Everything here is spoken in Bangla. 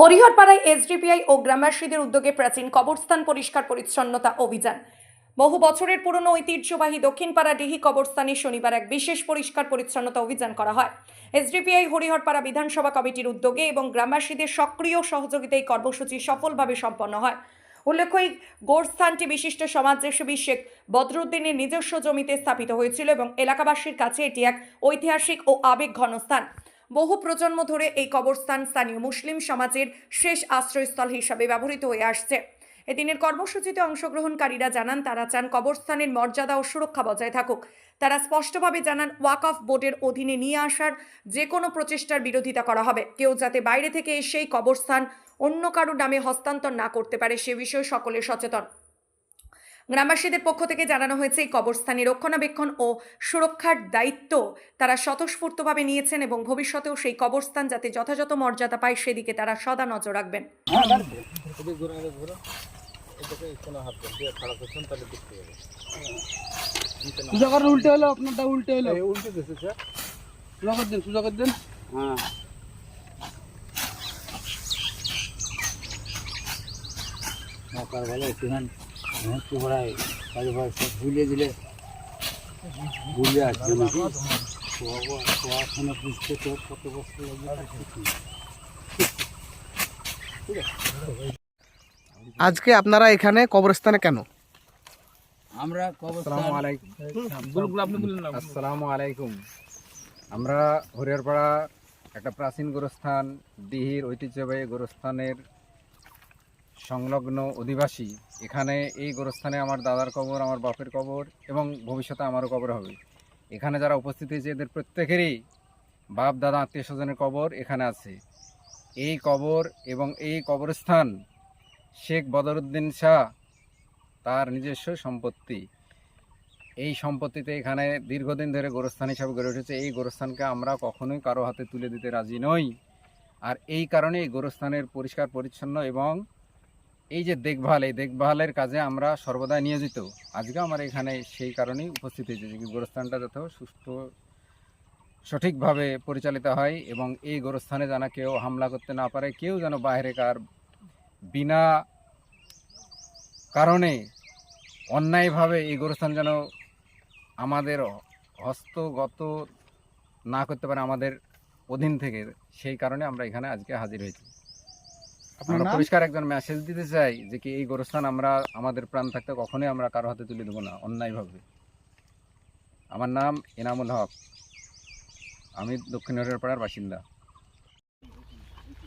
হরিহরপাড়ায় এসডিপিআই ও গ্রামবাসীদের উদ্যোগে প্রাচীন কবরস্থান পরিষ্কার পরিচ্ছন্নতা অভিযান। বহু বছরের পুরনো ঐতিহ্যবাহী দক্ষিণপাড়া ডিহি কবরস্থানে শনিবার এক বিশেষ পরিষ্কার পরিচ্ছন্নতা অভিযান করা হয়। এসডিপিআই হরিহরপাড়া বিধানসভা কমিটির উদ্যোগে এবং গ্রামবাসীদের সক্রিয় সহযোগিতায় কর্মসূচি সফলভাবে সম্পন্ন হয়। উল্লেখ্য, এই গোরস্থানটি বিশিষ্ট সমাজসেবী শেখ বদরুদ্দিনের নিজস্ব জমিতে স্থাপিত হয়েছিল এবং এলাকাবাসীর কাছে এটি এক ঐতিহাসিক ও আবেগ ঘন স্থান। বহু প্রজন্ম ধরে এই কবরস্থান স্থানীয় মুসলিম সমাজের শেষ আশ্রয়স্থল হিসাবে ব্যবহৃত হয়ে আসছে। এদিনের কর্মসূচিতে অংশগ্রহণকারীরা জানান, তারা চান কবরস্থানের মর্যাদা ও সুরক্ষা বজায় থাকুক। তারা স্পষ্টভাবে জানান, ওয়াক অফ বোর্ডের অধীনে নিয়ে আসার যে কোনো প্রচেষ্টার বিরোধিতা করা হবে। কেউ যাতে বাইরে থেকে এসেই কবরস্থান অন্য কারও নামে হস্তান্তর না করতে পারে সে বিষয়ে সকলে সচেতন। গ্রামবাসীদের পক্ষ থেকে জানানো হয়েছে এই কবরস্থানের রক্ষণাবেক্ষণ ও সুরক্ষার দায়িত্ব তারা স্বতঃস্ফূর্তভাবে নিয়েছেন এবং ভবিষ্যতেও সেই কবরস্থান যাতে যথাযথ মর্যাদা পায় সেদিকে তারা সদা নজর রাখবেন। উল্টে হলো আপনারটা উল্টে হলো। উল্টে স্যার। দিন দিন। হ্যাঁ। নকার বলে ভেঙে কাজে সব ভুলিয়ে দিলে ভুলে আসবে না পড়াশোনা বুঝতে তোর কত বছর লাগবে আজকে আপনারা এখানে কবরস্থানে কেন? আমরা আসসালামু আলাইকুম। গুলো আপনি বললেন না। আসসালামু আলাইকুম। আমরা হরিয়ারপাড়া একটা প্রাচীন গোরস্থান দিহির ঐতিহ্যবাহী গোরস্থানের সংলগ্ন অধিবাসী, এখানে এই গোরস্থানে আমার দাদার কবর, আমার বাপের কবর এবং ভবিষ্যতে আমারও কবর হবে। এখানে যারা উপস্থিত হয়েছে, এদের প্রত্যেকেরই বাপ, দাদা, আত্মীয় স্বজনের কবর এখানে আছে। এই কবর এবং এই কবরস্থান শেখ বদরুদ্দিন শাহ তার নিজস্ব সম্পত্তি। এই সম্পত্তিতে এখানে দীর্ঘদিন ধরে গোরস্থান হিসাবে গড়ে উঠেছে। এই গোরস্থানকে আমরা কখনোই কারও হাতে তুলে দিতে রাজি নই। আর এই কারণে এই গোরস্থানের পরিষ্কার, পরিচ্ছন্ন এবং এই যে দেখভাল, এই দেখভালের কাজে আমরা সর্বদা নিয়োজিত। আজকে আমার এখানে সেই কারণেই উপস্থিত হয়েছে যে গোরস্থানটা যাতে সুস্থ সঠিকভাবে পরিচালিত হয় এবং এই গোরস্থানে যেন কেউ হামলা করতে না পারে, কেউ যেন বাইরে কার বিনা কারণে অন্যায়ভাবে এই গোরস্থান যেন আমাদের হস্তগত না করতে পারে আমাদের অধীন থেকে, সেই কারণে আমরা এখানে আজকে হাজির হয়েছি। আমরা পরিষ্কার একজন মেসেজ দিতে চাই যে কি এই গোরস্থান আমরা আমাদের প্রাণ থাকতে কখনোই আমরা কারও হাতে তুলে দেবো না অন্যায়ভাবে। আমার নাম এনামুল হক। আমি দক্ষিণ হরিয়ারপাড়ার বাসিন্দা।